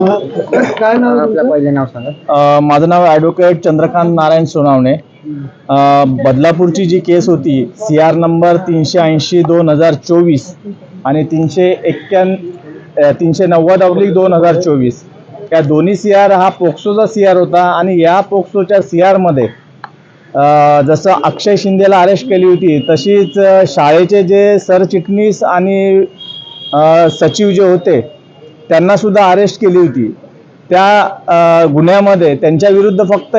काय नाव आपलं पहिले नाव सांगा. अ, माझं नाव ॲडव्होकेट चंद्रकांत नारायण सोनावणे. अ, बदलापूरची जी केस होती सी आर नंबर तीनशे ऐंशी दोन हजार चोवीस आणि तीनशे एक्क्याण अ, तीनशे नव्वद अब्लिक दोन हजार चोवीस. या दोन्ही सी आर हा पोक्सोचा सी आर होता आणि या पोक्सोच्या सी आरमध्ये जसं अक्षय शिंदेला अरेस्ट केली होती तशीच अ, शाळेचे जे सरचिटणीस आणि अ, सचिव जे होते त्यांना सुद्धा अरेस्ट केली होती. त्या गुन्ह्यामध्ये त्यांच्या विरुद्ध फक्त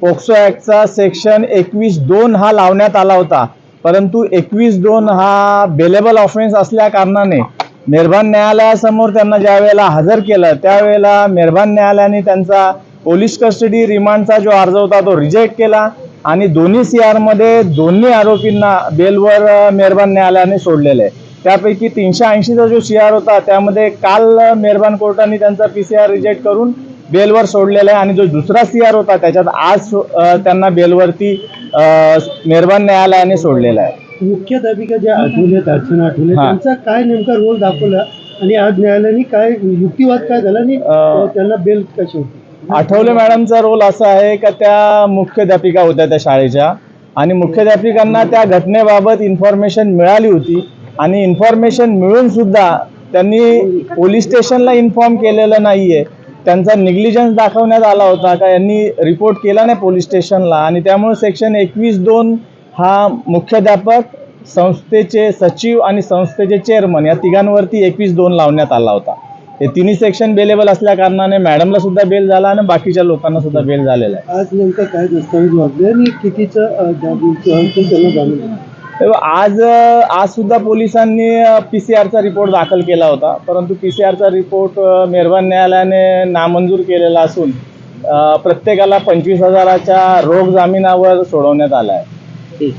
पोक्सो ॲक्टचा सेक्शन एकवीस दोन हा लावण्यात आला होता. परंतु एकवीस दोन हा बेलेबल ऑफेन्स असल्या कारणाने मेहरबान न्यायालयासमोर त्यांना ज्या वेळेला हजर केलं त्यावेळेला मेहरबान न्यायालयाने त्यांचा पोलीस कस्टडी रिमांडचा जो अर्ज होता तो रिजेक्ट केला आणि दोन्ही सी आरमध्ये दोन्ही आरोपींना बेलवर अ, मेहरबान न्यायालयाने सोडलेलं आहे. त्यापैकी तीनशे ऐंशीचा जो सी आर होता त्यामध्ये काल मेहरबान कोर्टाने त्यांचा पी सी आर रिजेक्ट करून बेलवर सोडलेला आहे आणि जो दुसरा सी आर होता त्याच्यात आज त्यांना बेलवरती मेहरबान न्यायालयाने सोडलेला आहे. मुख्य दाबिका ज्या आठवल्यात अर्चना आठवले. त्यांचा काय नेमका रोल दाखवला आणि आज न्यायालयाने काय युक्तिवाद काय झाला आणि त्यांना बेल कशी होती? आठवले मॅडमचा रोल असा आहे का त्या मुख्याध्यापिका होत्या त्या शाळेच्या आणि मुख्याध्यापिकांना त्या घटनेबाबत इन्फॉर्मेशन मिळाली होती. आणि इन्फॉर्मेशन मिळून सुद्धा त्यांनी पोलीस स्टेशनला इन्फॉर्म केलेलं नाहीये. त्यांचा निग्लिजन्स दाखवण्यात आला होता का यांनी रिपोर्ट केला नाही पोलीस स्टेशनला आणि त्यामुळे सेक्शन एकवीस दोन हा मुख्याध्यापक संस्थेचे सचिव आणि संस्थेचे चेअरमन या तिघांवरती एकवीस दोन लावण्यात आला होता. हे तिन्ही सेक्शन बेलेबल असल्या कारणाने मॅडमला सुद्धा बेल झाला आणि बाकीच्या लोकांना सुद्धा बेल झालेला आहे. आज नेमकं काय दस्तावेज वागले आणि कितीचं आज आज सुद्धा पोलिसांनी पी सी आरचा रिपोर्ट दाखल केला होता. परंतु पी सी आरचा रिपोर्ट मेहरबान न्यायालयाने नामंजूर केलेला असून प्रत्येकाला पंचवीस हजाराच्या रोख जामिनावर सोडवण्यात आला आहे